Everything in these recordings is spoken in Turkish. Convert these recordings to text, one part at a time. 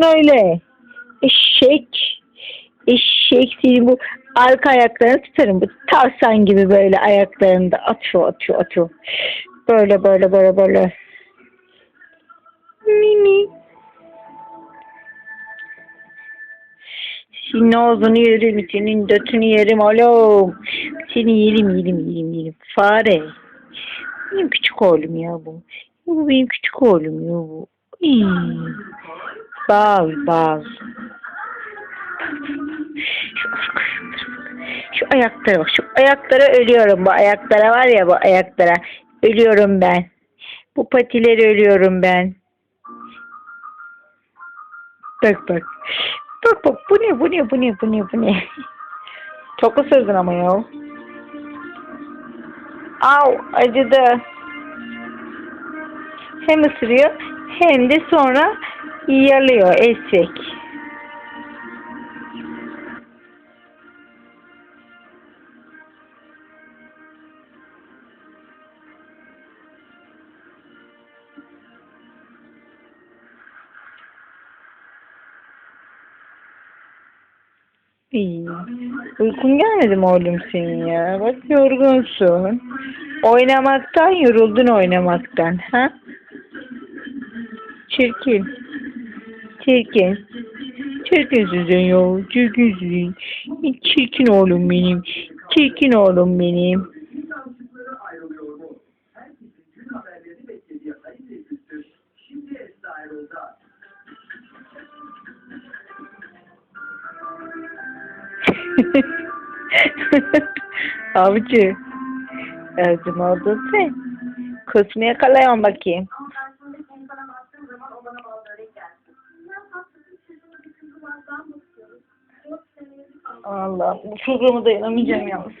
yapıyorsun öyle? Eşek. Eşek senin bu arka ayaklarını tutarım. Bu tavsan gibi böyle ayaklarını da atıyor atıyor atıyor. Böyle böyle böyle böyle. Mimi. Senin ağzını yerim, senin götünü yerim oğlum. Seni yerim, yerim, yerim, yerim. Fare. Benim küçük oğlum ya bu. Bu benim küçük oğlum ya bu. İy. Bal, bal. Şu, ayaklara bak, şu ayaklara ölüyorum. Bu ayaklara var ya bu ayaklara. Ölüyorum ben. Bu patileri ölüyorum ben. Bak bak. Bak bak bu ne bu ne bu ne bu ne bu ne. Çok ısırdın ama ya. Au acıdı. Hem ısırıyor hem de sonra yalıyor esek. İyi. Uykun gelmedi mi oğlum senin ya? Bak yorgunsun. Oynamaktan yoruldun oynamaktan. Ha? Çirkin. Çirkin. Çirkinsin sen ya. Çirkinsin. Çirkin oğlum benim. Çirkin oğlum benim. Avcı. Özüm oldun sen. Kusmu yakalayalım bakayım. Allah bu programı dayanamayacağım yalnız.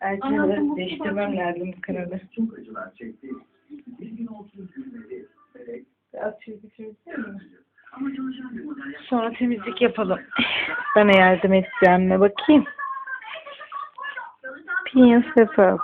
Elçileri değiştirmem lazım bu kanalı. çok acılar çekti. Bir gün olsun gülmedi. Melek Biraz çizgi çizgi mi? ama çalışan bir model Sonra temizlik yapalım. Bana yardım edeceğim mi bakayım. Piyin sıfır.